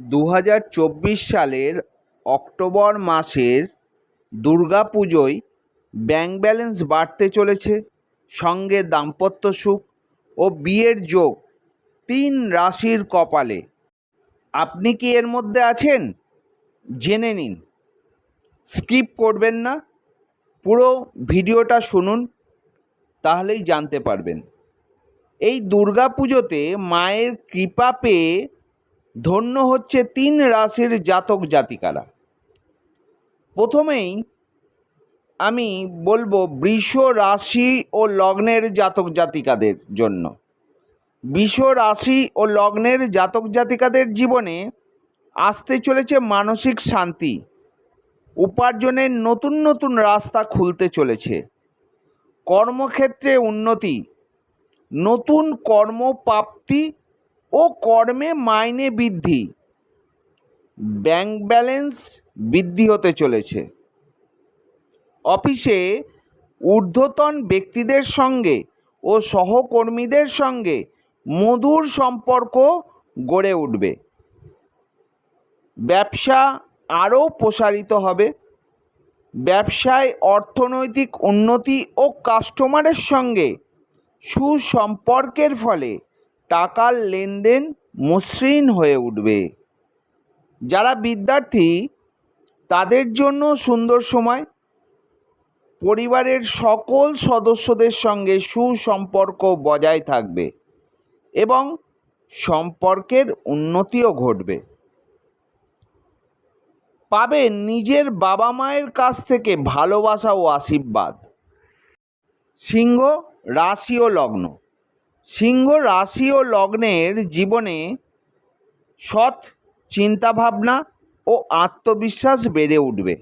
দু হাজার চব্বিশ সালের অক্টোবর মাসের দুর্গা পুজোয় ব্যাংক ব্যালেন্স বাড়তে চলেছে, সঙ্গে দাম্পত্য সুখ ও বিয়ের যোগ তিন রাশির কপালে। আপনি কি এর মধ্যে আছেন? জেনে নিন। স্কিপ করবেন না, পুরো ভিডিওটা শুনুন, তাহলেই জানতে পারবেন। এই দুর্গা পুজোতে মায়ের কৃপা পেয়ে ধন্য হচ্ছে তিন রাশির জাতক জাতিকারা। প্রথমেই আমি বলব বৃষ রাশি ও লগ্নের জাতক জাতিকাদের জন্য। বৃষ রাশি ও লগ্নের জাতক জাতিকাদের জীবনে আসতে চলেছে মানসিক শান্তি। উপার্জনের নতুন নতুন রাস্তা খুলতে চলেছে। কর্মক্ষেত্রে উন্নতি, নতুন কর্মপ্রাপ্তি ও কর্মে মাইনে বৃদ্ধি। ব্যাংক ব্যালেন্স বৃদ্ধি হতে চলেছে। অফিসে ঊর্ধ্বতন ব্যক্তিদের সঙ্গে ও সহকর্মীদের সঙ্গে মধুর সম্পর্ক গড়ে উঠবে। ব্যবসা আরও প্রসারিত হবে। ব্যবসায় অর্থনৈতিক উন্নতি ও কাস্টমারের সঙ্গে সুসম্পর্কের ফলে টাকার লেনদেন মসৃণ হয়ে উঠবে। যারা বিদ্যার্থী, তাদের জন্য সুন্দর সময়। পরিবারের সকল সদস্যদের সঙ্গে সুসম্পর্ক বজায় থাকবে এবং সম্পর্কের উন্নতিও ঘটবে। পাবেন নিজের বাবা মায়ের কাছ থেকে ভালোবাসা ও আশীর্বাদ। সিংহ রাশি ও লগ্ন। সিংহ রাশি ও লগ্নের জীবনে সৎ চিন্তাভাবনা ও আত্মবিশ্বাস বেড়ে উঠবে।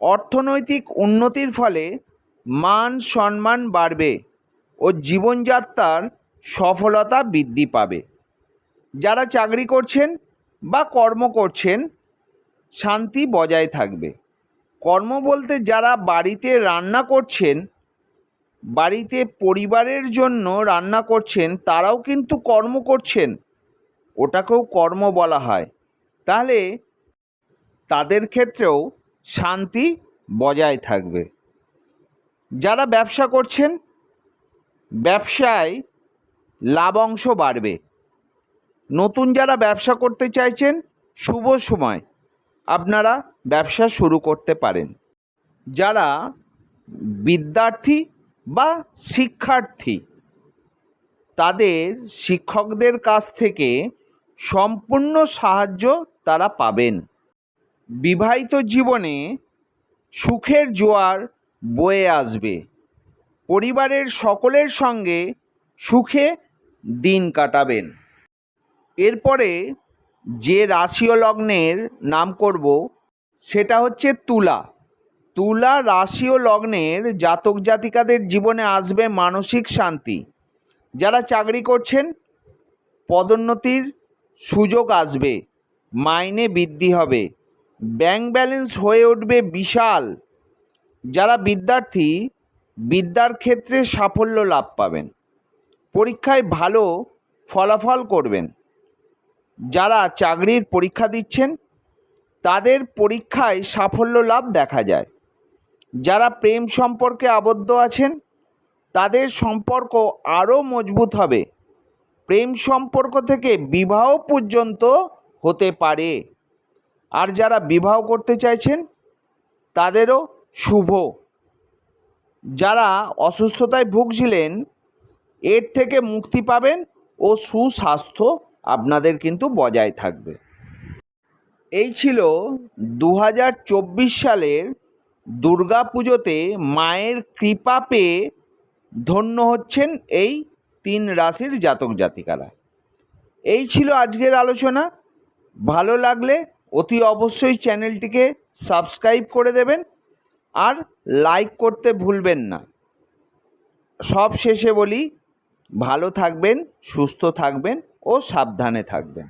অর্থনৈতিক উন্নতির ফলে মান সম্মান বাড়বে ও জীবনযাত্রার সফলতা বৃদ্ধি পাবে। যারা চাকরি করছেন বা কর্ম করছেন, শান্তি বজায় থাকবে। কর্ম বলতে যারা বাড়িতে রান্না করছেন বাড়িতে পরিবারের জন্য রান্না করছেন, তারাও কিন্তু কর্ম করছেন। ওটাকেও কর্ম বলা হয়। তাহলে তাদের ক্ষেত্রেও শান্তি বজায় থাকবে। যারা ব্যবসা করছেন, ব্যবসায় লাভ অংশ বাড়বে। নতুন যারা ব্যবসা করতে চাইছেন, শুভ সময়। আপনারা ব্যবসা শুরু করতে পারেন। যারা বিদ্যার্থী বা শিক্ষার্থী। তাদের শিক্ষকদের কাছ থেকে সম্পূর্ণ সাহায্য তারা পাবেন। বিবাহিত জীবনে সুখের জোয়ার বয়ে আসবে। পরিবারের সকলের সঙ্গে সুখে দিন কাটাবেন। এরপরে যে রাশি ও লগ্নের নাম করব, সেটা হচ্ছে তুলা। তুলা রাশি ও লগ্নের জাতক জাতিকাদের জীবনে আসবে মানসিক শান্তি। যারা চাকরি করছেন, পদোন্নতির সুযোগ আসবে, মাইনে বৃদ্ধি হবে, ব্যাংক ব্যালেন্স হয়ে উঠবে বিশাল। যারা বিদ্যার্থী, বিদ্যার ক্ষেত্রে সাফল্য লাভ পাবেন। পরীক্ষায় ভালো ফলাফল করবেন। যারা চাকরির পরীক্ষা দিচ্ছেন, তাদের পরীক্ষায় সাফল্য লাভ দেখা যায়। যারা প্রেম সম্পর্কে আবদ্ধ আছেন, তাদের সম্পর্ক আরও মজবুত হবে। প্রেম সম্পর্ক থেকে বিবাহ পর্যন্ত হতে পারে। আর যারা বিবাহ করতে চাইছেন, তাদেরও শুভ। যারা অসুস্থতায় ভুগছিলেন, এর থেকে মুক্তি পাবেন ও সুস্বাস্থ্য আপনাদের কিন্তু বজায় থাকবে। এই ছিল দু হাজার চব্বিশ সালের দুর্গা পুজোতে মায়ের কৃপা পেয়ে ধন্য হচ্ছেন এই তিন রাশির জাতক জাতিকারা। এই ছিল আজকের আলোচনা। ভালো লাগলে অতি অবশ্যই চ্যানেলটিকে সাবস্ক্রাইব করে দেবেন আর লাইক করতে ভুলবেন না। সব শেষে বলি, ভালো থাকবেন, সুস্থ থাকবেন ও সাবধানে থাকবেন।